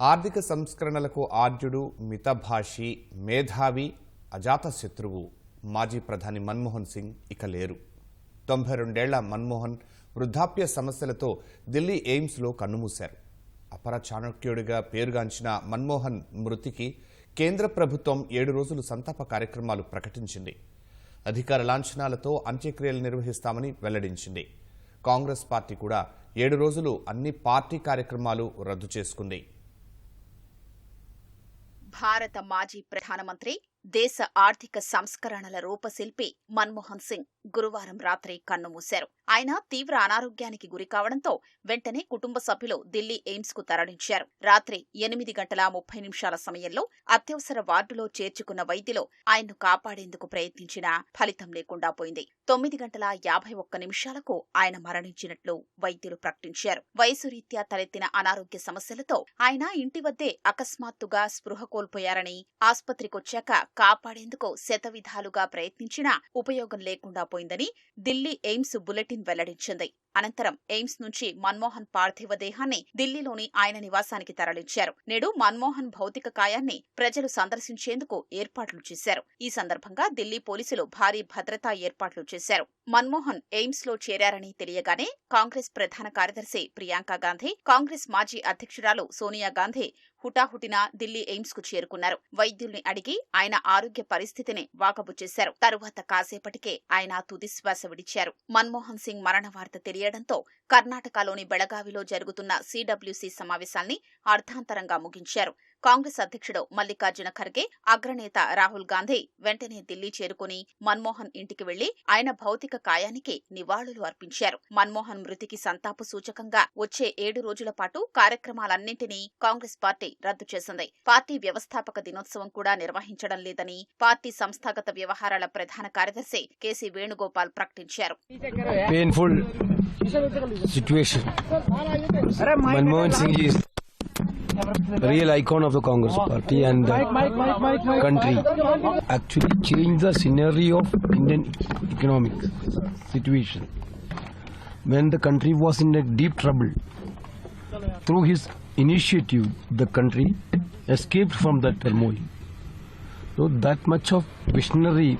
ఆర్థిక సంస్కరణలకు ఆద్యుడు మితభాషి మేధావి అజాతశత్రువు. మాజీ ప్రధాని మన్మోహన్ సింగ్ ఇక లేరు. తొంభై రెండేళ్ళ మన్మోహన్ వృద్ధాప్య సమస్యలతో ఢిల్లీ ఎయిమ్స్లో కన్నుమూశారు. అపర చాణక్యుడిగా పేరుగాంచిన మన్మోహన్ మృతికి కేంద్ర ప్రభుత్వం ఏడు రోజులు సంతాప కార్యక్రమాలు ప్రకటించింది. అధికార లాంఛనాలతో అంత్యక్రియలు నిర్వహిస్తామని వెల్లడించింది. కాంగ్రెస్ పార్టీ కూడా ఏడు రోజులు అన్ని పార్టీ కార్యక్రమాలు రద్దు చేసుకుంది. భారత మాజీ ప్రధానమంత్రి దేశ ఆర్థిక సంస్కరణల రూపశిల్పి మన్మోహన్ సింగ్ గురువారం రాత్రి కన్నుమూశారు. ఆయన తీవ్ర అనారోగ్యానికి గురి కావడంతో వెంటనే కుటుంబ సభ్యులు ఢిల్లీ ఎయిమ్స్కు తరలించారు. రాత్రి ఎనిమిది గంటల ముప్పై నిమిషాల సమయంలో అత్యవసర వార్డులో చేర్చుకున్న వైద్యులు ఆయన్ను కాపాడేందుకు ప్రయత్నించినా ఫలితం లేకుండా పోయింది. తొమ్మిది గంటల యాభై ఒక్క నిమిషాలకు ఆయన మరణించినట్లు వైద్యులు ప్రకటించారు. వయసు రీత్యా తలెత్తిన అనారోగ్య సమస్యలతో ఆయన ఇంటి వద్దే అకస్మాత్తుగా స్పృహ కోల్పోయారని ఆస్పత్రికొచ్చాక కాపాడేందుకు శతవిధాలుగా ప్రయత్నించినా ఉపయోగం లేకుండా పోయిందని ఢిల్లీ ఎయిమ్స్ బులెటిన్ వెల్లడించింది. అనంతరం ఎయిమ్స్ నుంచి మన్మోహన్ పార్థివ దేహాన్ని ఢిల్లీలోని ఆయన నివాసానికి తరలించారు. నేడు మన్మోహన్ భౌతిక కాయాన్ని ప్రజలు సందర్శించేందుకు ఏర్పాట్లు చేశారు. ఈ సందర్భంగా ఢిల్లీ పోలీసులు భారీ భద్రతా ఏర్పాట్లు చేశారు. మన్మోహన్ ఎయిమ్స్లో చేరారని తెలియగానే కాంగ్రెస్ ప్రధాన కార్యదర్శి ప్రియాంక గాంధీ కాంగ్రెస్ మాజీ అధ్యక్షురాలు సోనియా గాంధీ హుటాహుటిన ఢిల్లీ ఎయిమ్స్కు చేరుకున్నారు. వైద్యుల్ని అడిగి ఆయన ఆరోగ్య పరిస్థితిని వాకబు చేశారు. తరువాత కాసేపటికే ఆయన తుదిశ్వాస విడిచారు. మన్మోహన్ సింగ్ మరణ వార్త తెలియడంతో కర్ణాటకలోని బెళగావిలో జరుగుతున్న సిడబ్ల్యూసీ సమావేశాల్ని అర్ధాంతరంగా ముగించారు. కాంగ్రెస్ అధ్యక్షుడు మల్లికార్జున ఖర్గే అగ్రనేత రాహుల్ గాంధీ వెంటనే ఢిల్లీ చేరుకుని మన్మోహన్ ఇంటికి వెళ్ళి ఆయన భౌతిక కాయానికి నివాళులు అర్పించారు. మన్మోహన్ మృతికి సంతాప సూచకంగా వచ్చే ఏడు రోజుల పాటు కార్యక్రమాలన్నింటినీ కాంగ్రెస్ పార్టీ రద్దు చేసింది. పార్టీ వ్యవస్థాపక దినోత్సవం కూడా నిర్వహించడం లేదని పార్టీ సంస్థాగత వ్యవహారాల ప్రధాన కార్యదర్శి కేసీ వేణుగోపాల్ ప్రకటించారు. Painful situation. Manmohan Singh real icon of the Congress party and the country. Actually changed the scenario of Indian economic situation. When the country was in a deep trouble, through his initiative, the country escaped from that turmoil. So that much of visionary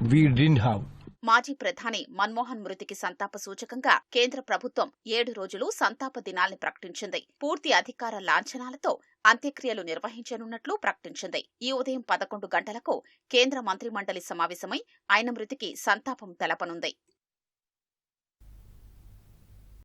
we didn't have. మాజీ ప్రధాని మన్మోహన్ మృతికి సంతాప సూచకంగా కేంద్ర ప్రభుత్వం ఏడు రోజులు సంతాప దినాల్ని ప్రకటించింది. పూర్తి అధికార లాంఛనాలతో అంత్యక్రియలు నిర్వహించనున్నట్లు ప్రకటించింది. ఈ ఉదయం పదకొండు గంటలకు కేంద్ర మంత్రిమండలి సమావేశమై ఆయన మృతికి సంతాపం తెలపనుంది.